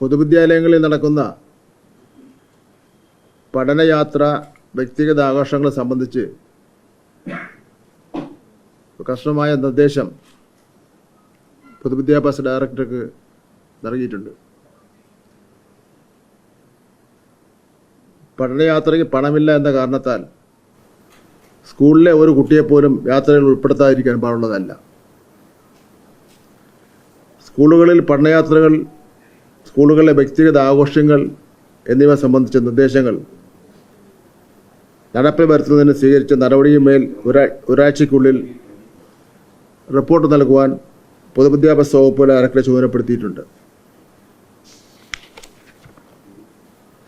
പൊതുവിദ്യാലയങ്ങളിൽ നടക്കുന്ന പഠനയാത്ര വ്യക്തിഗത ആഘോഷങ്ങളെ സംബന്ധിച്ച് കർശനമായ നിർദ്ദേശം പൊതുവിദ്യാഭ്യാസ ഡയറക്ടർക്ക് നൽകിയിട്ടുണ്ട്. പഠനയാത്രയ്ക്ക് പണമില്ല എന്ന കാരണത്താൽ സ്കൂളിലെ ഒരു കുട്ടിയെപ്പോലും യാത്രയിൽ ഉൾപ്പെടുത്താതിരിക്കാൻ പാടുള്ളതല്ല. സ്കൂളുകളിൽ പഠനയാത്രകൾ സ്കൂളുകളിലെ വ്യക്തിഗത ആഘോഷങ്ങൾ എന്നിവ സംബന്ധിച്ച നിർദ്ദേശങ്ങൾ നടപ്പിൽ വരുത്തുന്നതിന് സ്വീകരിച്ച നടപടിയുമേൽ ഒരാ ഒരാഴ്ചയ്ക്കുള്ളിൽ റിപ്പോർട്ട് നൽകുവാൻ പൊതുവിദ്യാഭ്യാസ വകുപ്പ് ഡയറക്ടറെ ചുമതലപ്പെടുത്തിയിട്ടുണ്ട്.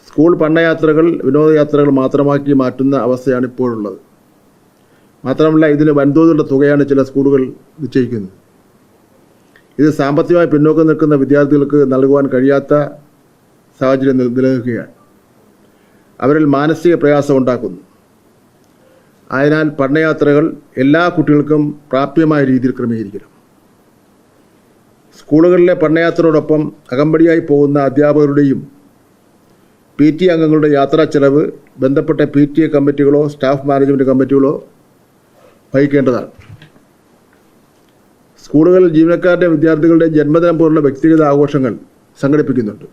സ്കൂൾ പണ്ടയാത്രകൾ വിനോദയാത്രകൾ മാത്രമാക്കി മാറ്റുന്ന അവസ്ഥയാണ് ഇപ്പോഴുള്ളത്. മാത്രമല്ല ഇതിന് വൻതോതിലുള്ള തുകയാണ് ചില സ്കൂളുകൾ നിശ്ചയിക്കുന്നത്. ഇത് സാമ്പത്തികമായി പിന്നോക്കം നിൽക്കുന്ന വിദ്യാർത്ഥികൾക്ക് നൽകുവാൻ കഴിയാത്ത സാഹചര്യം നിലനിൽക്കുകയാണ്. അവരിൽ മാനസിക പ്രയാസം ഉണ്ടാക്കുന്നു. അതിനാൽ പഠനയാത്രകൾ എല്ലാ കുട്ടികൾക്കും പ്രാപ്യമായ രീതിയിൽ ക്രമീകരിക്കണം. സ്കൂളുകളിലെ പഠനയാത്രയോടൊപ്പം അകമ്പടിയായി പോകുന്ന അധ്യാപകരുടെയും പി ടി അംഗങ്ങളുടെ യാത്രാ ചെലവ് ബന്ധപ്പെട്ട പി ടി എ കമ്മിറ്റികളോ സ്റ്റാഫ് മാനേജ്മെന്റ് കമ്മിറ്റികളോ വഹിക്കേണ്ടതാണ്. സ്കൂളുകളിൽ ജീവനക്കാരുടെ വിദ്യാർത്ഥികളുടെ ജന്മദിനം പോലുള്ള വ്യക്തിഗത ആഘോഷങ്ങൾ സംഘടിപ്പിക്കുന്നുണ്ട്.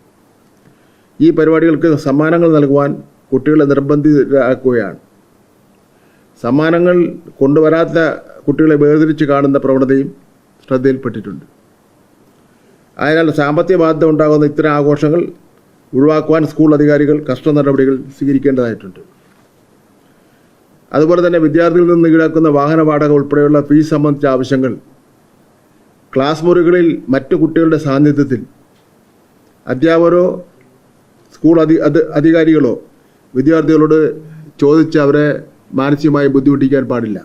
ഈ പരിപാടികൾക്ക് സമ്മാനങ്ങൾ നൽകുവാൻ കുട്ടികളെ നിർബന്ധിതരാക്കുകയാണ്. സമ്മാനങ്ങൾ കൊണ്ടുവരാത്ത കുട്ടികളെ വേർതിരിച്ച് കാണുന്ന പ്രവണതയും ശ്രദ്ധയിൽപ്പെട്ടിട്ടുണ്ട്. അതിനാൽ സാമ്പത്തിക ബാധ്യത ഉണ്ടാകുന്ന ഇത്തരം ആഘോഷങ്ങൾ ഒഴിവാക്കുവാൻ സ്കൂൾ അധികാരികൾ കർശന നടപടികൾ സ്വീകരിക്കേണ്ടതായിട്ടുണ്ട്. അതുപോലെ തന്നെ വിദ്യാർത്ഥികളിൽ നിന്ന് ഈടാക്കുന്ന വാഹന വാടക ഉൾപ്പെടെയുള്ള ഫീസ് സംബന്ധിച്ച ആവശ്യങ്ങൾ ക്ലാസ് മുറികളിൽ മറ്റു കുട്ടികളുടെ സാന്നിധ്യത്തിൽ അധ്യാപകരോ സ്കൂൾ അധി അധികാരികളോ വിദ്യാർത്ഥികളോട് ചോദിച്ച് അവരെ മാനസികമായി ബുദ്ധിമുട്ടിക്കാൻ പാടില്ല.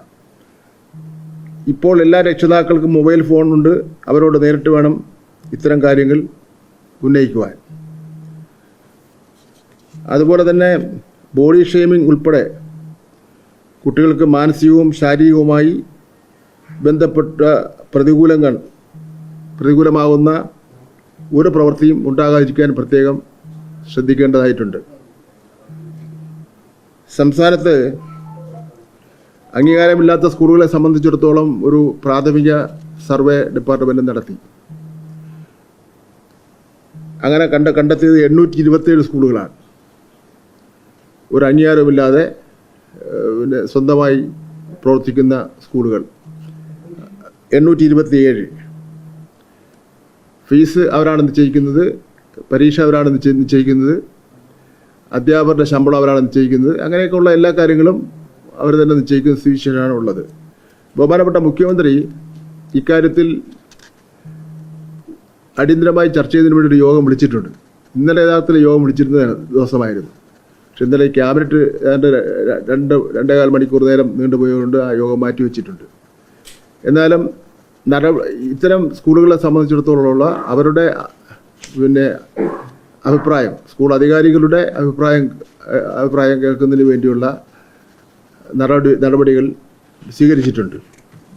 ഇപ്പോൾ എല്ലാ രക്ഷിതാക്കൾക്കും മൊബൈൽ ഫോണുണ്ട് അവരോട് നേരിട്ട് വേണം ഇത്തരം കാര്യങ്ങൾ ഉന്നയിക്കുവാൻ. അതുപോലെ തന്നെ ബോഡി ഷെയ്മിംഗ് ഉൾപ്പെടെ കുട്ടികൾക്ക് മാനസികവും ശാരീരികവുമായി ബന്ധപ്പെട്ട പ്രതികൂലങ്ങൾ പ്രതികൂലമാകുന്ന ഒരു പ്രവൃത്തിയും ഉണ്ടാകാതിരിക്കാൻ പ്രത്യേകം ശ്രദ്ധിക്കേണ്ടതായിട്ടുണ്ട്. സംസ്ഥാനത്ത് അംഗീകാരമില്ലാത്ത സ്കൂളുകളെ സംബന്ധിച്ചിടത്തോളം ഒരു പ്രാഥമിക സർവേ ഡിപ്പാർട്ട്മെന്റ് നടത്തി. അങ്ങനെ കണ്ട കണ്ടെത്തിയത് എണ്ണൂറ്റി ഇരുപത്തേഴ് സ്കൂളുകളാണ്. ഒരു അംഗീകാരമില്ലാതെ പിന്നെ സ്വന്തമായി പ്രവർത്തിക്കുന്ന സ്കൂളുകൾ. എണ്ണൂറ്റി ഇരുപത്തിയേഴ് ഫീസ് അവരാണ് നിശ്ചയിക്കുന്നത് പരീക്ഷ അവരാണ് നിശ്ചയി- നിശ്ചയിക്കുന്നത് അധ്യാപകരുടെ ശമ്പളം അവരാണ് നിശ്ചയിക്കുന്നത് അങ്ങനെയൊക്കെയുള്ള എല്ലാ കാര്യങ്ങളും അവർ തന്നെ നിശ്ചയിക്കുന്ന സ്ഥിതിശേഷമാണ് ഉള്ളത്. ബഹുമാനപ്പെട്ട മുഖ്യമന്ത്രി ഇക്കാര്യത്തിൽ അടിയന്തരമായി ചർച്ച ചെയ്തതിനു വേണ്ടി ഒരു യോഗം വിളിച്ചിട്ടുണ്ട്. ഇന്നലെ യഥാർത്ഥത്തിൽ യോഗം വിളിച്ചിരുന്ന ദിവസമായിരുന്നു. പക്ഷെ ഇന്നലെ ക്യാബിനറ്റ് ഏതാണ്ട് രണ്ട് രണ്ടേകാൽ മണിക്കൂർ നേരം നീണ്ടുപോയതുകൊണ്ട് ആ യോഗം മാറ്റിവെച്ചിട്ടുണ്ട് എന്നാലും ഇത്തരം സ്കൂളുകളെ സംബന്ധിച്ചിടത്തോളമുള്ള അവരുടെ പിന്നെ അഭിപ്രായം സ്കൂൾ അധികാരികളുടെ അഭിപ്രായം അഭിപ്രായം കേൾക്കുന്നതിന് വേണ്ടിയുള്ള നടപടി നടപടികൾ സ്വീകരിച്ചിട്ടുണ്ട്.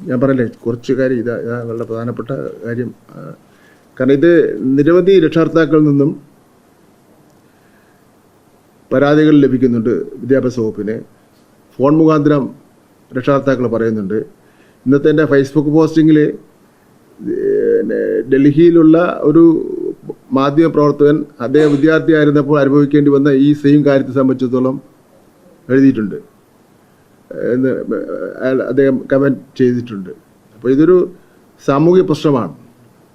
ഞാൻ പറഞ്ഞില്ലേ കുറച്ച് കാര്യം ഇതാ വളരെ പ്രധാനപ്പെട്ട കാര്യം. കാരണം ഇത് നിരവധി രക്ഷാർത്താക്കളിൽ നിന്നും പരാതികൾ ലഭിക്കുന്നുണ്ട് വിദ്യാഭ്യാസ വകുപ്പിന്. ഫോൺ മുഖാന്തരം രക്ഷാർത്താക്കൾ പറയുന്നുണ്ട്. ഇന്നത്തെ എന്റെ ഫേസ്ബുക്ക് പോസ്റ്റിങ്ങിൽ ഡൽഹിയിലുള്ള ഒരു മാധ്യമ പ്രവർത്തകൻ അദ്ദേഹം വിദ്യാർത്ഥിയായിരുന്നപ്പോൾ അനുഭവിക്കേണ്ടി വന്ന ഈ സെയിം കാര്യത്തെ സംബന്ധിച്ചിടത്തോളം എഴുതിയിട്ടുണ്ട്. എന്ന് അദ്ദേഹം കമന്റ് ചെയ്തിട്ടുണ്ട്. അപ്പോൾ ഇതൊരു സാമൂഹ്യ പ്രശ്നമാണ്.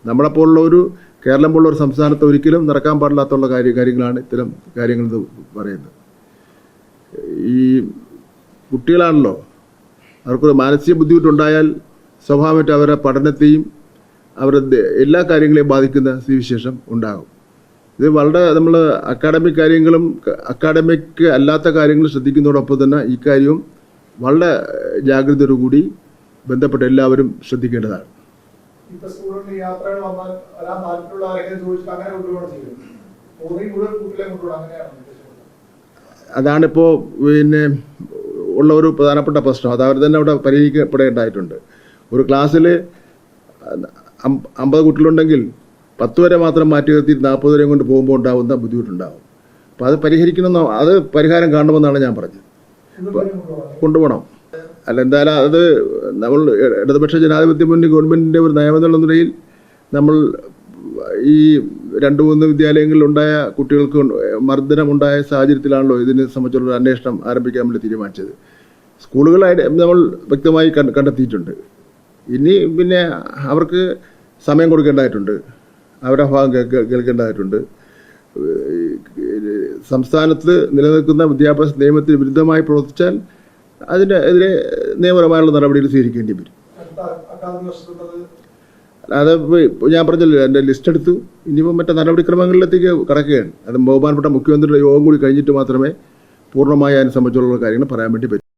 നമ്മളെപ്പോലുള്ള ഒരു കേരളം പോലുള്ള ഒരു സംസ്ഥാനത്ത് ഒരിക്കലും നടക്കാൻ പാടില്ലാത്തുള്ള കാര്യ കാര്യങ്ങളാണ് ഇത്തരം കാര്യങ്ങൾ പറയുന്നത്. ഈ കുട്ടികളാണല്ലോ അവർക്കൊരു മാനസിക ബുദ്ധിമുട്ടുണ്ടായാൽ സ്വാഭാവികമായിട്ട് അവരുടെ പഠനത്തെയും അവരുടെ എല്ലാ കാര്യങ്ങളെയും ബാധിക്കുന്ന സ്ഥിതിവിശേഷം ഉണ്ടാകും. ഇത് വളരെ നമ്മൾ അക്കാഡമിക് കാര്യങ്ങളും അക്കാഡമിക് അല്ലാത്ത കാര്യങ്ങളും ശ്രദ്ധിക്കുന്നതോടൊപ്പം തന്നെ ഈ കാര്യവും വളരെ ജാഗ്രതയോടുകൂടി ബന്ധപ്പെട്ട എല്ലാവരും ശ്രദ്ധിക്കേണ്ടതാണ്. അതാണിപ്പോൾ പിന്നെ ഉള്ള ഒരു പ്രധാനപ്പെട്ട പ്രശ്നം. അത് അവർ തന്നെ അവിടെ പരിഹരിക്കപ്പെടേണ്ടതായിട്ടുണ്ട്. ഒരു ക്ലാസ്സിൽ അമ്പത് കുട്ടികളുണ്ടെങ്കിൽ പത്ത് വരെ മാത്രം മാറ്റി നിർത്തി നാൽപ്പത് വരെയും കൊണ്ട് പോകുമ്പോൾ ഉണ്ടാകുന്ന ബുദ്ധിമുട്ടുണ്ടാകും. അപ്പോൾ അത് പരിഹരിക്കണമെന്നോ അത് പരിഹാരം കാണണമെന്നാണ് ഞാൻ പറഞ്ഞത്. കൊണ്ടുപോകണം. അല്ല എന്തായാലും അത് നമ്മൾ ഇടതുപക്ഷ ജനാധിപത്യ മുന്നണി ഗവൺമെന്റിന്റെ ഒരു നയമെന്നുള്ള നിലയിൽ നമ്മൾ ഈ രണ്ട് മൂന്ന് വിദ്യാലയങ്ങളിൽ ഉണ്ടായ കുട്ടികൾക്ക് മർദ്ദനമുണ്ടായ സാഹചര്യത്തിലാണല്ലോ ഇതിനെ സംബന്ധിച്ചുള്ള അന്വേഷണം ആരംഭിക്കാൻ വേണ്ടി തീരുമാനിച്ചത്. സ്കൂളുകളായിട്ട് നമ്മൾ വ്യക്തമായി കണ്ട- കണ്ടെത്തിയിട്ടുണ്ട്. ഇനി പിന്നെ അവർക്ക് സമയം കൊടുക്കേണ്ടതായിട്ടുണ്ട്. അവരുടെ ഭാഗം കേൾക്ക- കേൾക്കേണ്ടതായിട്ടുണ്ട്. സംസ്ഥാനത്ത് നിലനിൽക്കുന്ന വിദ്യാഭ്യാസ നിയമത്തിന് വിരുദ്ധമായി പ്രവർത്തിച്ചാൽ അതിന്റെ എതിരെ നിയമപരമായുള്ള നടപടികൾ സ്വീകരിക്കേണ്ടി വരും. അത് ഞാൻ പറഞ്ഞല്ലോ എന്റെ ലിസ്റ്റ് എടുത്തു. ഇനിയിപ്പോൾ മറ്റേ നടപടിക്രമങ്ങളിലേക്ക് കടക്കുകയാണ്. അത് ബഹുമാനപ്പെട്ട മുഖ്യമന്ത്രിയുടെ യോഗം കൂടി കഴിഞ്ഞിട്ട് മാത്രമേ പൂർണമായി അതിനെ സംബന്ധിച്ചുള്ള കാര്യങ്ങൾ പറയാൻ വേണ്ടി പറ്റൂ.